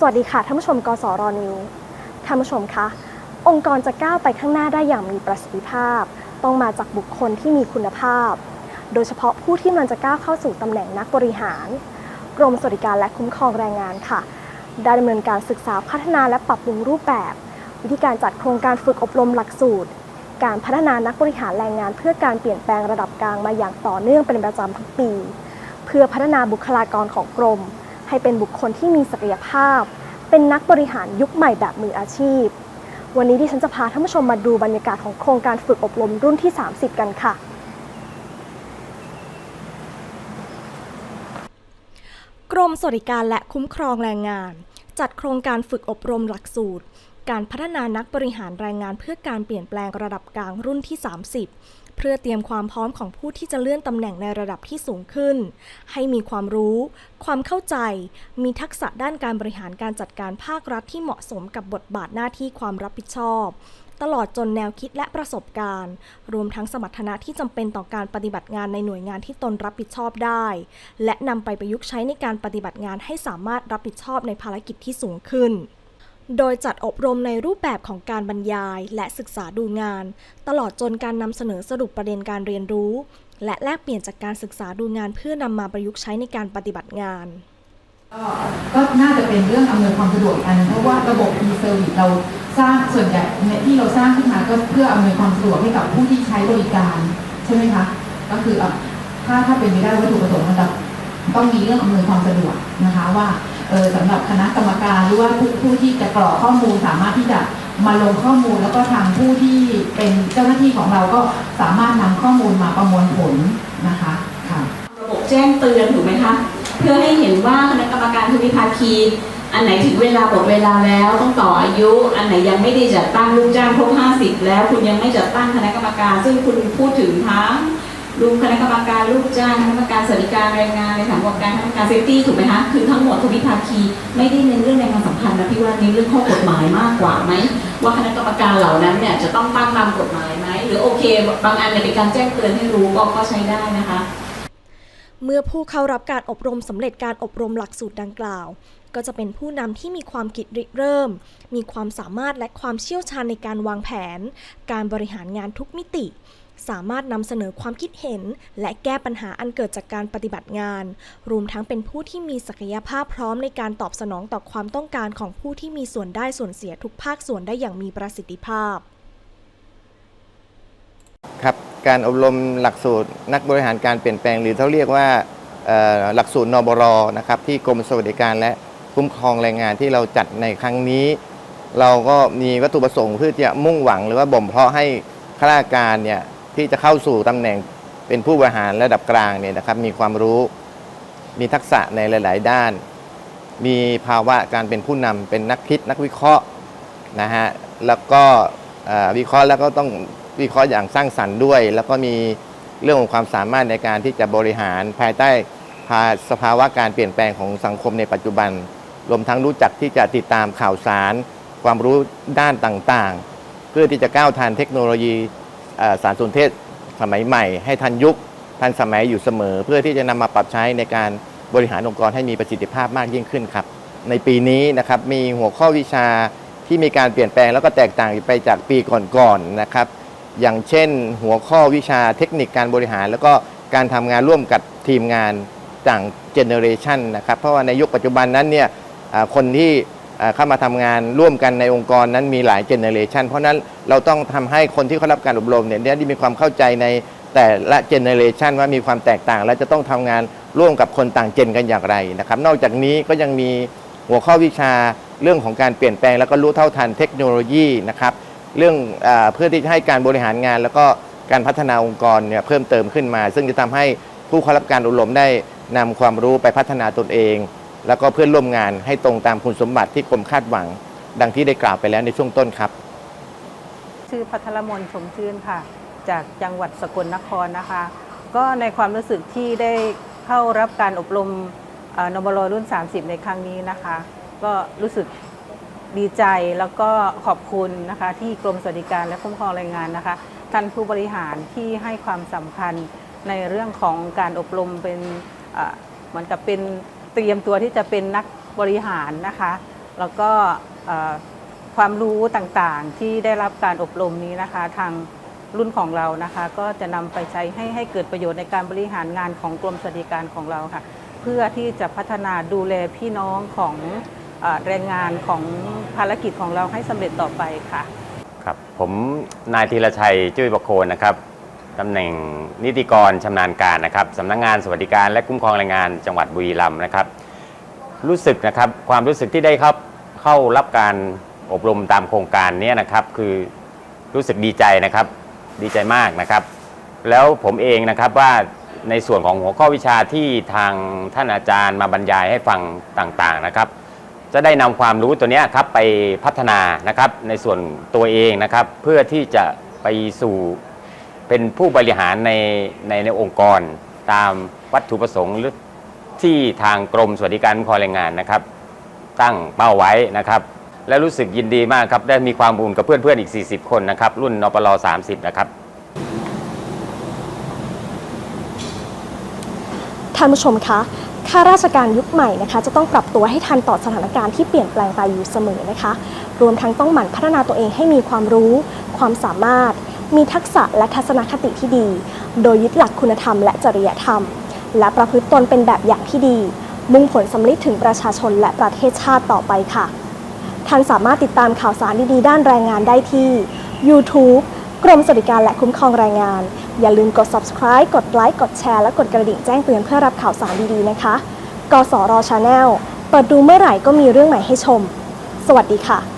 สวัสดีค่ะท่านผู้ชมกสรนิวท่านผู้ชมคะองค์กรจะก้าวไปข้างหน้าได้อย่างมีประสิทธิภาพ ต้องมาจากบุคคลที่มีคุณภาพ โดยเฉพาะผู้ที่มันจะก้าวเข้าสู่ตำแหน่งนักบริหาร กรมสวัสดิการและคุ้มครองแรงงานค่ะได้ดำเนินการศึกษาพัฒนาและปรับปรุงรูปแบบ วิธีการจัดโครงการฝึกอบรมหลักสูตร การพัฒนานักบริหารแรงงาน เพื่อการเปลี่ยนแปลงระดับกลางมาอย่างต่อเนื่องเป็นประจำทุกปี เพื่อพัฒนาบุคลากรของกรม ให้เป็นบุคคลที่มีศักยภาพ เป็นนักบริหารยุคใหม่แบบมืออาชีพ วันนี้ดิฉันจะพาท่านผู้ชมมาดูบรรยากาศของโครงการฝึกอบรมรุ่นที่ 30 กันค่ะกรมสวัสดิการและคุ้มครองแรงงาน จัดโครงการฝึกอบรมหลักสูตร การพัฒนานักบริหารแรงงานเพื่อการเปลี่ยนแปลงระดับกลางรุ่นที่ 30 เพื่อเตรียมความพร้อมของผู้ที่จะเลื่อนตำแหน่งในระดับที่สูงขึ้น ให้มีความรู้ ความเข้าใจ มีทักษะด้านการบริหารการจัดการภาครัฐที่เหมาะสมกับบทบาทหน้าที่ความรับผิดชอบ ตลอดจนแนวคิดและประสบการณ์ รวมทั้งสมรรถนะที่จำเป็นต่อการปฏิบัติงานในหน่วยงานที่ตนรับผิดชอบได้ และนำไปประยุกต์ใช้ในการปฏิบัติงานให้สามารถรับผิดชอบในภารกิจที่สูงขึ้น โดยจัดอบรมในรูปแบบของการบรรยายและศึกษาดูงาน ตลอดจนการนำเสนอสรุปประเด็นการเรียนรู้ และแลกเปลี่ยนจากการศึกษาดูงานเพื่อนำมาประยุกต์ใช้ในการปฏิบัติงานก็ก็น่าจะเป็นเรื่องอำนวยความสะดวกอัน เพราะว่าระบบ e-service เราสร้างส่วนใหญ่เนี่ยที่เราสร้างขึ้นมาก็เพื่ออำนวยความสะดวกให้กับผู้ที่ใช้บริการใช่ไหมคะก็คือถ้าถ้าเป็นไปได้วัตถุประสงค์มันจะต้องมีเรื่องอำนวยความสะดวกนะคะว่า เออสำหรับคณะกรรมการหรือว่าผู้ผู้ที่จะกรอกข้อมูลสามารถที่จะมาลงข้อมูลแล้วก็ทางผู้ที่เป็นเจ้าหน้าที่ของเราก็สามารถนำข้อมูลมาประมวลผลนะคะค่ะระบบแจ้งเตือนถูกไหมคะเพื่อให้เห็นว่าคณะกรรมการทุวิภาคีอันไหนถึงเวลาหมดเวลาแล้วต้องต่ออายุ อันไหนยังไม่ได้จัดตั้งลูกจ้างครบ50 แล้ว คุณยังไม่จัดตั้งคณะกรรมการ ซึ่งคุณพูดถึงทั้ง รวมคณะกรรมการลูกจ้างคณะกรรมการสวัสดิการแรงงานในฐานประกการคณะกรรมการเซฟตี้ถูกไหมคะคือทั้งหมดทวิภาคีไม่ได้เน้นเรื่องแรงงานสัมพันธ์นะพี่ว่าเน้นเรื่องข้อกฎหมายมากกว่าไหมว่าคณะกรรมการเหล่านั้นเนี่ยจะต้องตั้งตามกฎหมายไหมหรือโอเค บางอันเนี่ยเป็นการแจ้งเตือนให้รู้ก็ก็ใช้ได้นะคะเมื่อผู้เข้ารับการอบรมสำเร็จการอบรมหลักสูตรดังกล่าว ก็จะเป็นผู้นำที่มีความคิดริเริ่ม มีความสามารถและความเชี่ยวชาญในการวางแผน การบริหารงานทุกมิติ สามารถนำเสนอความคิดเห็น และแก้ปัญหาอันเกิดจากการปฏิบัติงาน รวมทั้งเป็นผู้ที่มีศักยภาพพร้อมในการตอบสนองต่อความต้องการของผู้ที่มีส่วนได้ส่วนเสียทุกภาคส่วนได้อย่างมีประสิทธิภาพ ครับ การอบรมหลักสูตรนักบริหารการเปลี่ยนแปลงหรือเขาเรียกว่าหลักสูตรนบรนะครับที่กรมสวัสดิการและคุ้มครองแรงงานที่เราจัดในครั้งนี้ เราก็มีวัตถุประสงค์เพื่อจะมุ่งหวังหรือว่าบ่มเพาะให้ข้าราชการเนี่ย ที่จะเข้าสู่ตำแหน่งเป็นผู้บริหารระดับกลางเนี่ยนะครับ มีความรู้ มีทักษะในหลาย ๆ ด้าน มีภาวะการเป็นผู้นำเป็นนักคิดนักวิเคราะห์นะฮะแล้วก็วิเคราะห์แล้วก็ต้องวิเคราะห์อย่างสร้างสรรค์ด้วย แล้วก็มีเรื่องของความสามารถในการที่จะบริหารภายใต้ภาสภาวะการเปลี่ยนแปลงของสังคมในปัจจุบัน รวมทั้งรู้จักที่จะติดตามข่าวสาร ความรู้ด้านต่างๆ เพื่อที่จะก้าวทันเทคโนโลยี สารสนเทศสมัยใหม่ ให้ทันยุคทันสมัยอยู่เสมอ เพื่อที่จะนำมาปรับใช้ในการบริหารองค์กรให้มีประสิทธิภาพมากยิ่งขึ้นครับ ในปีนี้นะครับมีหัวข้อวิชาที่มีการเปลี่ยนแปลงแล้วก็แตกต่างไปจากปีก่อนๆนะครับ อย่างเช่น หัวข้อวิชาเทคนิคการบริหาร แล้วก็การทำงานร่วมกับทีมงานต่างเจเนอเรชันนะครับเพราะว่าในยุคปัจจุบันนั้นเนี่ยคนที่ เข้ามาทำงานร่วมกันในองค์กรนั้นมีหลายเจเนอเรชันเพราะนั้นเราต้องทำให้คนที่เขารับการอบรมเนี่ยได้มีความเข้าใจในแต่ละเจเนอเรชันว่ามีความแตกต่าง และจะต้องทำงานร่วมกับคนต่างเจนกันอย่างไรนะครับนอกจากนี้ก็ยังมีหัวข้อวิชาเรื่องของการเปลี่ยนแปลง แล้วก็รู้เท่าทันเทคโนโลยีนะครับเรื่องอเพื่อที่จะให้การบริหารงาน แล้วก็การพัฒนาองค์กรเนี่ยเพิ่มเติมขึ้นมา ซึ่งจะทำให้ผู้เข้ารับการอบรมได้นำความรู้ไปพัฒนาตนเอง แล้วก็เพื่อนร่วมงานให้ตรงตามคุณสมบัติที่กรมคาดหวัง ดังที่ได้กล่าวไปแล้วในช่วงต้นครับ ชื่อพัทรมนชมชื่นค่ะ จากจังหวัดสกลนครนะคะ ก็ในความรู้สึกที่ได้เข้ารับการอบรมเอ่อนบลรุ่น 30 ในครั้งนี้นะคะ ก็รู้สึกดีใจแล้วก็ขอบคุณนะคะที่กรมสวัสดิการและคุ้มครองแรงงานนะคะท่านผู้บริหารที่ให้ความสำคัญในเรื่องของการอบรมเป็นเหมือนกับเป็น เตรียมตัวที่จะเป็นนักบริหารนะคะ แล้วก็ความรู้ต่างๆที่ได้รับการอบรมนี้นะคะ ทางรุ่นของเรานะคะ ก็จะนำไปใช้ให้ให้เกิดประโยชน์ในการบริหารงานของกรมสวัสดิการของเราค่ะ เพื่อที่จะพัฒนาดูแลพี่น้องของอแรงงานของภารกิจของเราให้สำเร็จต่อไปค่ะ ครับ ผมนายธีรชัยจุ้ยประโคนนะครับ ตำแหน่งนิติกรชำนาญการนะครับสำนักงานสวัสดิการและคุ้มครองแรงงานจังหวัดบุรีรัมย์นะครับ รู้สึกนะครับความรู้สึกที่ได้ครับเข้ารับการอบรมตามโครงการนี้นะครับ คือรู้สึกดีใจนะครับ ดีใจมากนะครับ แล้วผมเองนะครับว่าในส่วนของหัวข้อวิชาที่ทางท่านอาจารย์มาบรรยายให้ฟังต่างๆนะครับ จะได้นำความรู้ตัวนี้ครับไปพัฒนานะครับในส่วนตัวเองนะครับ เพื่อที่จะไปสู่ เป็นผู้บริหารในในในองค์กร ตามวัตถุประสงค์หรือที่ทางกรมสวัสดิการคอแรงงานนะครับ ตั้งเป้าไว้นะครับ และรู้สึกยินดีมากครับ ได้มีความอุ่นกับเพื่อนๆอีก 40 คนนะครับ รุ่นนปล30 นะครับท่านผู้ชมคะข้าราชการยุคใหม่นะคะจะต้องปรับตัวให้ทันต่อสถานการณ์ที่เปลี่ยนแปลงไปอยู่เสมอนะคะ รวมทั้งต้องหมั่นพัฒนาตัวเองให้มีความรู้ ความสามารถ มีทักษะและทัศนคติที่ดี โดยยึดหลักคุณธรรมและจริยธรรม และประพฤติตนเป็นแบบอย่างที่ดี มุ่งผลสำลิดถึงประชาชนและประเทศชาติต่อไปค่ะ ท่านสามารถติดตามข่าวสารดีๆ ด้านแรงงานได้ที่ YouTube กรมสวัสดิการและคุ้มครองแรงงาน อย่าลืมกด subscribe กดไลค์กดแชร์และกดกระดิ่งแจ้งเตือนเพื่อรับข่าวสารดีๆนะคะ กสร Channel เปิดดูเมื่อไหร่ก็มีเรื่องใหม่ให้ชม สวัสดีค่ะ